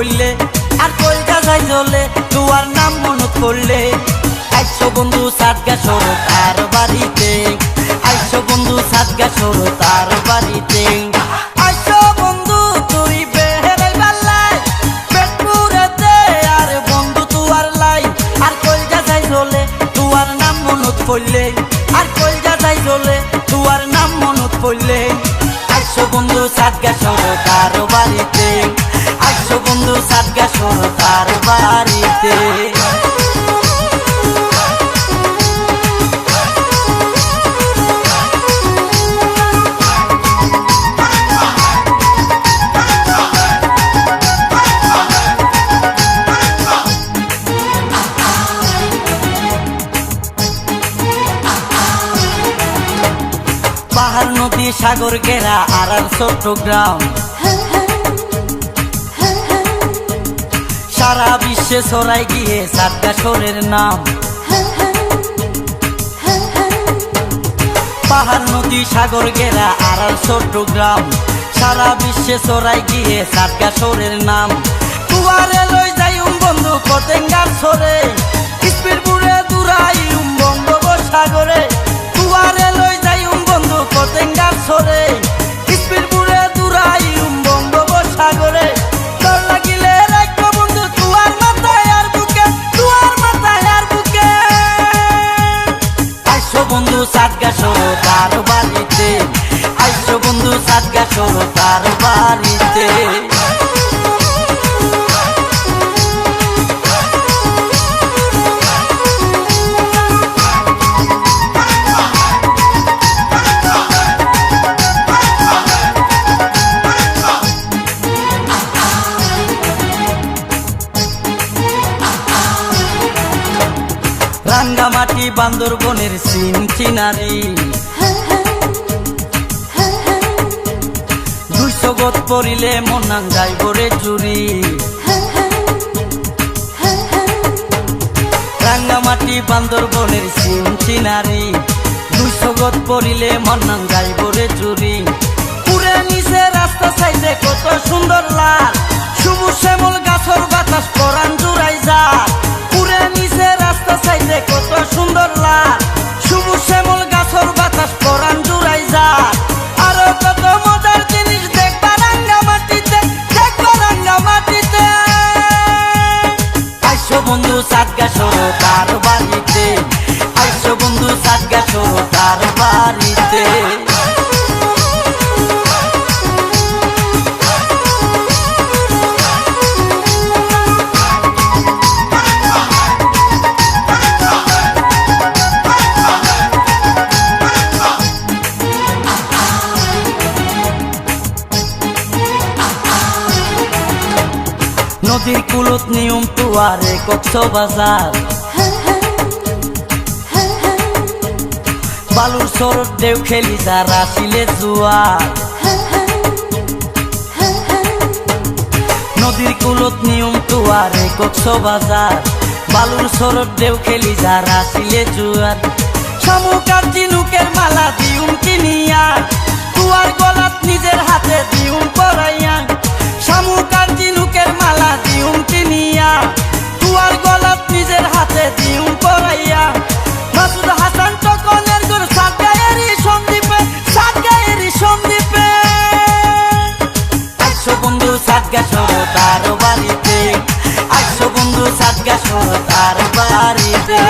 পড়লে আর কলকা যাই জ্বলে তুয়ার নাম মনত করলে। আইসো বন্ধু সাতগা সরো তার বাড়িতে, আইসো বন্ধু সাতগা সরো তার বাড়িতে। আর যাই জ্বলে তুয়ার নাম মনত পড়লে আর জ্বলে নাম বন্ধু সাতগা সরো তার বাড়িতে। সরো তার বাড়িতে নদী সাগর ঘেরা আর চট্টগ্রাম। সারা বিশ্বে ছড়াই গিয়ে সাতটা শোরের নাম। পাহাড়, নদী, সাগর, গেরা আর চট্টগ্রাম। সারা বিশ্বে ছড়াই গিয়ে সাতটা শোরের নাম। কুয়ারে লই যাই বন্ধু, পতেঙ্গার সরে স্পিড বুড়ে দূরাইম সরো তার বাড়িতে রাঙ্গামাটি বান্দরবনের সিন চিনারি গত পড়িলে মনাং যাইব রে চুরি। রাঙ্গামাটি বান্দরবনের সিন চিনারি দুইশো গত পড়িলে মনাং যাইব রে চুরি। পুরে নিচে রাস্তা কত সুন্দর লাল, সবুজ শ্যামল গাছর বাতাস জুড়াই যা পুরে নিচে রাস্তা সাইডে বন্ধু সাতগা সরো নিয়ম তুয়ারে কচ্ছ বাজার। বালুর সরদ দেও খেলি যারা শিলে জুয়ার। নদীর কুলত নিয়ম তুয়ারে কচ্ছ বাজার। বালুর সরদ দেও খেলি যারা শিলে জুয়ার। শামুকার জিনুকের সাদগা সরো তার বাড়িতে। আসো বন্ধু সাদগা সরো তার বাড়িতে।